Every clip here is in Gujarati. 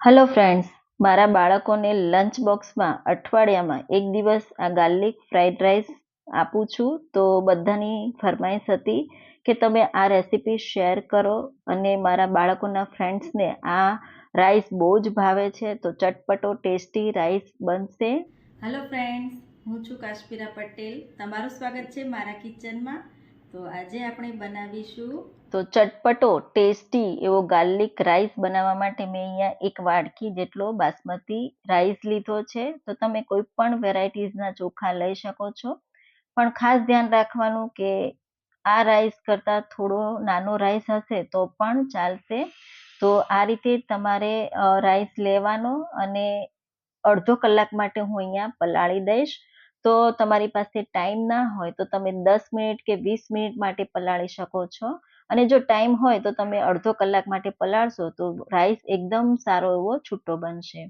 હલો ફ્રેન્ડ્સ મારા બાળકોને લંચ બોક્સમાં અઠવાડિયામાં એક દિવસ આ ગાર્લિક ફ્રાઈડ રાઈસ આપું છું. તો બધાની ફરમાઈશ હતી કે તમે આ રેસીપી શેર કરો અને મારા બાળકોના ફ્રેન્ડ્સને આ રાઈસ બહુ જ ભાવે છે. તો ચટપટો ટેસ્ટી રાઈસ બનશે. હેલો ફ્રેન્ડ્સ હું છું કાશ્મીરા પટેલ. તમારું સ્વાગત છે મારા કિચનમાં તો આજે આપણે બનાવીશું તો ચટપટો ટેસ્ટી એવો ગાર્લિક રાઈસ બનાવવા માટે મેં અહીંયા એક વાડકી જેટલો બાસમતી રાઈસ લીધો છે. તો તમે કોઈ પણ વેરાયટીઝના ચોખા લઈ શકો છો. પણ ખાસ ધ્યાન રાખવાનું કે આ રાઈસ કરતાં થોડો નાનો રાઈસ હશે તો પણ ચાલશે. તો આ રીતે તમારે રાઈસ લેવાનો અને અડધો કલાક માટે હું અહીંયા પલાળી દઈશ. તો તમારી પાસે ટાઈમ ના હોય તો તમે દસ મિનિટ કે વીસ મિનિટ માટે પલાળી શકો છો. અને જો ટાઈમ હોય તો તમે અડધો કલાક માટે પલાળશો તો રાઈસ એકદમ સારો એવો છૂટો બનશે.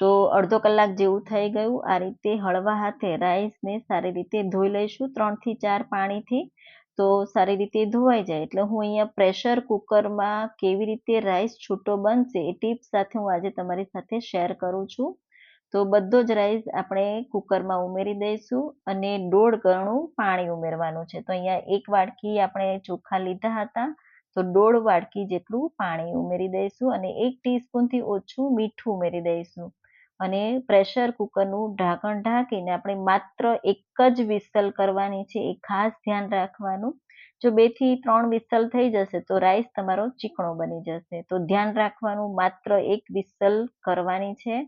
તો અડધો કલાક જેવું થઈ ગયું. આ રીતે હળવા હાથે રાઈસને સારી રીતે ધોઈ લઈશું ત્રણથી ચાર પાણીથી. તો સારી રીતે ધોવાઈ જાય. એટલે હું અહીંયા પ્રેશર કુકરમાં કેવી રીતે રાઈસ છૂટો બનશે એ ટીપ સાથે હું આજે તમારી સાથે શેર કરું છું. તો બધો જ રાઈસ આપણે કુકરમાં ઉમેરી દઈશું અને દોઢ ગણું પાણી ઉમેરવાનું છે. તો અહીંયા એક વાડકી આપણે ચોખા લીધા હતા, તો દોઢ વાડકી જેટલું પાણી ઉમેરી દઈશું અને એક ટીસ્પૂનથી ઓછું મીઠું ઉમેરી દઈશું. અને પ્રેશર કુકરનું ઢાંકણ ઢાંકીને આપણે માત્ર એક જ વિસલ કરવાની છે, એ ખાસ ધ્યાન રાખવાનું. જો બેથી ત્રણ વિસલ થઈ જશે તો રાઈસ તમારો ચીકણો બની જશે. તો ધ્યાન રાખવાનું માત્ર એક વિસલ કરવાની છે.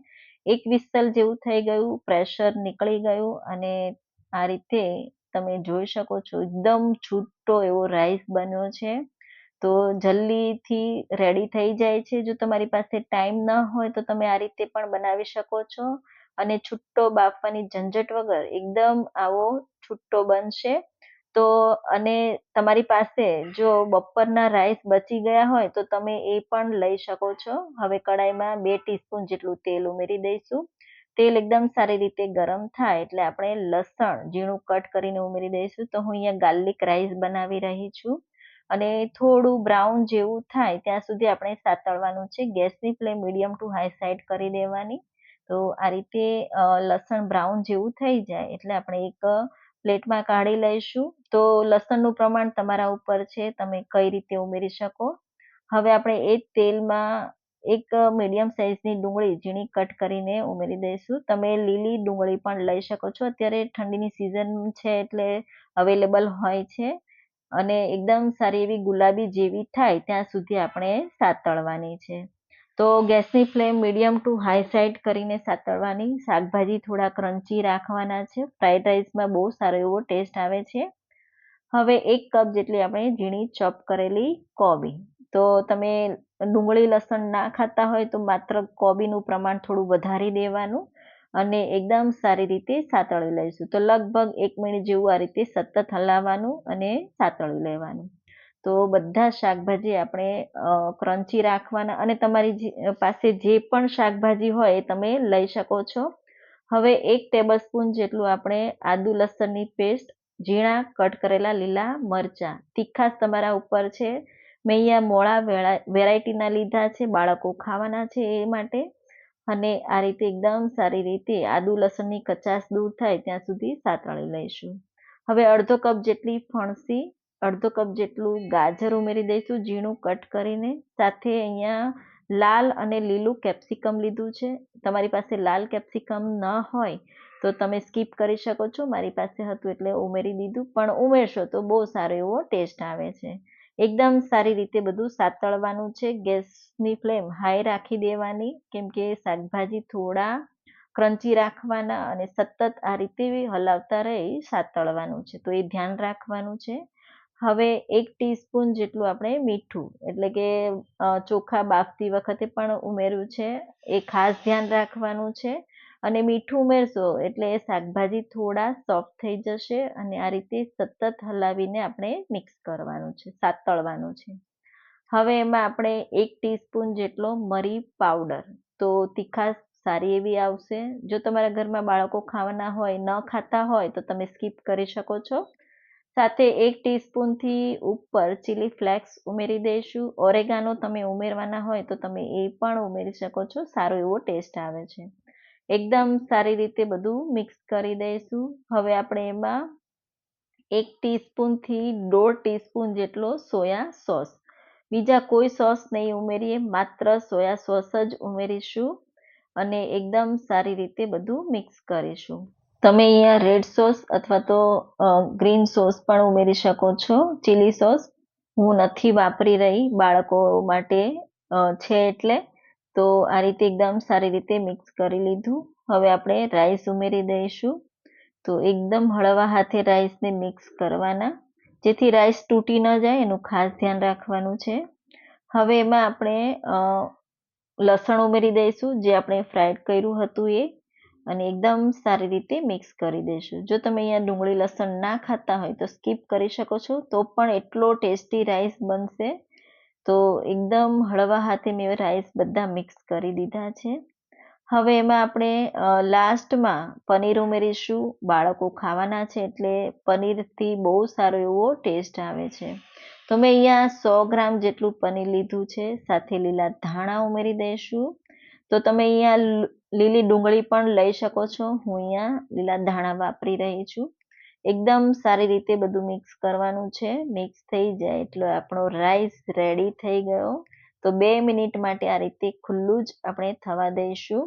એક વિસલ જેવું થઈ ગયું પ્રેશર નીકળી ગયું અને આ રીતે તમે જોઈ શકો છો, એકદમ છૂટો એવો રાઈસ બન્યો છે. તો જલ્દીથી રેડી થઈ જાય છે. જો તમારી પાસે ટાઈમ ન હોય તો તમે આ રીતે પણ બનાવી શકો છો. અને છૂટો બાફવાની ઝંઝટ વગર એકદમ આવો છૂટો બનશે. તો અને તમારી પાસે જો બપોરના રાઈસ બચી ગયા હોય તો તમે એ પણ લઈ શકો છો. હવે કડાઈમાં બે ટીસ્પૂન જેટલું તેલ ઉમેરી દઈશું. તેલ એકદમ સારી રીતે ગરમ થાય એટલે આપણે લસણ ઝીણું કટ કરીને ઉમેરી દઈશું. તો હું અહીંયા ગાર્લિક રાઈસ બનાવી રહી છું. અને થોડું બ્રાઉન જેવું થાય ત્યાં સુધી આપણે સાતળવાનું છે. ગેસની flame medium to high side કરી દેવાની. તો આ રીતે લસણ બ્રાઉન જેવું થઈ જાય એટલે આપણે એક પ્લેટમાં કાઢી લઈશું. તો લસણનું પ્રમાણ તમારા ઉપર છે, તમે કઈ રીતે ઉમેરી શકો? હવે આપણે એ જ તેલમાં એક મીડિયમ સાઇઝની ડુંગળી ઝીણી કટ કરીને ઉમેરી દઈશું. તમે લીલી ડુંગળી પણ લઈ શકો છો. અત્યારે ઠંડીની સિઝન છે એટલે અવેલેબલ હોય છે. અને એકદમ સારી એવી ગુલાબી જેવી થાય ત્યાં સુધી આપણે સાતળવાની છે. તો ગેસની flame medium to high side કરીને સાતળવાની. શાકભાજી થોડા ક્રન્ચી રાખવાના છે. ફ્રાઈડ રાઈસમાં બહુ સારો એવો ટેસ્ટ આવે છે. હવે એક કપ જેટલી આપણે ઝીણી ચોપ કરેલી કોબી. તો તમે ડુંગળી, લસણ ના ખાતા હોય તો માત્ર કોબીનું પ્રમાણ થોડું વધારી દેવાનું અને એકદમ સારી રીતે સાતળી લઈશું. તો લગભગ એક મિનિટ જેવું આ રીતે સતત હલાવવાનું અને સાતળી લેવાનું. તો બધા શાકભાજી આપણે ક્રન્ચી રાખવાના અને તમારી પાસે જે પણ શાકભાજી હોય એ તમે લઈ શકો છો. હવે એક ટેબલસ્પૂન જેટલું આપણે આદુ લસણની પેસ્ટ, ઝીણા કટ કરેલા લીલા મરચાં તીખાસ તમારા ઉપર છે. મેં અહીંયા મોળા વેરાયટીના લીધા છે, બાળકો ખાવાના છે એ માટે. અને આ રીતે એકદમ સારી રીતે આદુ લસણની કચાશ દૂર થાય ત્યાં સુધી સાતળી લઈશું. હવે અડધો કપ જેટલી ફણસી અડધો કપ જેટલું ગાજર ઉમેરી દઈશું, ઝીણું કટ કરીને. સાથે અહીંયા લાલ અને લીલું કેપ્સિકમ લીધું છે. તમારી પાસે લાલ કેપ્સિકમ ન હોય તો તમે સ્કીપ કરી શકો છો. મારી પાસે હતું એટલે ઉમેરી દીધું, પણ ઉમેરશો તો બહુ સારો એવો ટેસ્ટ આવે છે. એકદમ સારી રીતે બધું સાતળવાનું છે. ગેસની ફ્લેમ હાઈ રાખી દેવાની, કેમ કે શાકભાજી થોડા ક્રંચી રાખવાના અને સતત આ રીતે હલાવતા રહી સાતળવાનું છે. તો એ ધ્યાન રાખવાનું છે. હવે એક ટીસ્પૂન જેટલું આપણે મીઠું, એટલે કે ચોખા બાફતી વખતે પણ ઉમેર્યું છે. એ ખાસ ધ્યાન રાખવાનું છે. અને મીઠું ઉમેરશો એટલે શાકભાજી થોડા સોફ્ટ થઈ જશે અને આ રીતે સતત હલાવીને આપણે મિક્સ કરવાનું છે, સાતળવાનું છે. હવે એમાં આપણે એક ટીસ્પૂન જેટલો મરી પાવડર તો તીખાશ સારી એવી આવશે. જો તમારા ઘરમાં બાળકો ખાવાના હોય, ન ખાતા હોય, તો તમે સ્કીપ કરી શકો છો. સાથે એક ટીસ્પૂનથી ઉપર ચીલી ફ્લેક્સ ઉમેરી દઈશું. ઓરેગાનો તમે ઉમેરવાના હોય તો તમે એ પણ ઉમેરી શકો છો. સારો એવો ટેસ્ટ આવે છે. એકદમ સારી રીતે બધું મિક્સ કરી દઈશું. હવે આપણે એમાં એક ટીસ્પૂનથી દોઢ ટીસ્પૂન જેટલો સોયા સોસ બીજા કોઈ સોસ નહીં ઉમેરીએ, માત્ર સોયા સોસ જ ઉમેરીશું અને એકદમ સારી રીતે બધું મિક્સ કરીશું. તમે અહીંયા રેડ સોસ અથવા તો ગ્રીન સોસ પણ ઉમેરી શકો છો. ચીલી સોસ હું નથી વાપરી રહી બાળકો માટે છે એટલે. તો આ રીતે એકદમ સારી રીતે મિક્સ કરી લીધું. હવે આપણે રાઈસ ઉમેરી દઈશું. તો એકદમ હળવા હાથે રાઈસને મિક્સ કરવાના. જેથી રાઈસ તૂટી ન જાય, એનું ખાસ ધ્યાન રાખવાનું છે. હવે એમાં આપણે લસણ ઉમેરી દઈશું. જે આપણે ફ્રાઈડ કર્યું હતું એ. અને એકદમ સારી રીતે મિક્સ કરી દઈશું જો તમે અહીંયા ડુંગળી લસણ ના ખાતા હોય તો સ્કીપ કરી શકો છો. તો પણ એટલો ટેસ્ટી રાઈસ બનશે. તો એકદમ હળવા હાથે મેં રાઈસ બધા મિક્સ કરી દીધા છે. હવે એમાં આપણે લાસ્ટમાં પનીર ઉમેરીશું. બાળકો ખાવાના છે એટલે પનીરથી બહુ સારો એવો ટેસ્ટ આવે છે. તો મેં અહીંયા સો ગ્રામ જેટલું પનીર લીધું છે. સાથે લીલા ધાણા ઉમેરી દઈશું. તો તમે અહીંયા લીલી ડુંગળી પણ લઈ શકો છો. હું અહીંયા લીલા ધાણા વાપરી રહી છું. એકદમ સારી રીતે બધું મિક્સ કરવાનું છે. મિક્સ થઈ જાય એટલે આપણો રાઈસ રેડી થઈ ગયો. તો બે મિનિટ માટે આ રીતે ખુલ્લું જ આપણે થવા દઈશું.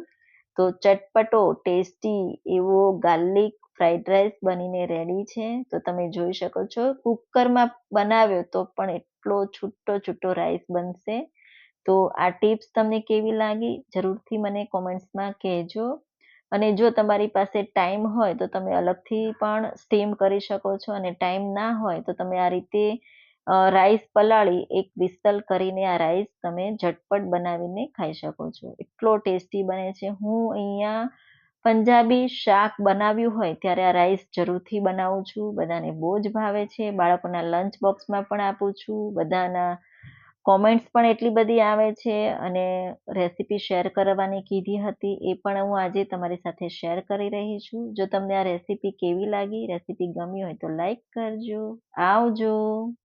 તો ચટપટો ટેસ્ટી એવો ગાર્લિક ફ્રાઈડ રાઈસ બનીને રેડી છે. તો તમે જોઈ શકો છો. કુકરમાં બનાવ્યો તો પણ એટલો છૂટો છૂટો રાઈસ બનશે. તો આ ટિપ્સ તમને કેવી લાગી? જરૂરથી મને કોમેન્ટ્સમાં કહેજો. અને જો તમારી પાસે ટાઈમ હોય તો તમે અલગથી પણ સ્ટીમ કરી શકો છો અને ટાઈમ ના હોય તો તમે આ રીતે રાઈસ પલાળી એક વિસ્તલ કરીને આ રાઈસ તમે ઝટપટ બનાવીને ખાઈ શકો છો. એટલો ટેસ્ટી બને છે. હું અહીંયા પંજાબી શાક બનાવ્યું હોય ત્યારે આ રાઈસ જરૂરથી બનાવું છું. બધાને બહુ જ ભાવે છે. બાળકોના લંચ બોક્સમાં પણ આપું છું. બધાના કોમેન્ટ્સ પણ એટલી બધી આવે છે અને રેસીપી શેર કરવાની કીધી હતી એ પણ હું આજે તમારી સાથે શેર કરી રહી છું. જો તમને આ રેસીપી કેવી લાગી રેસીપી ગમી હોય તો લાઈક કરજો. આવજો.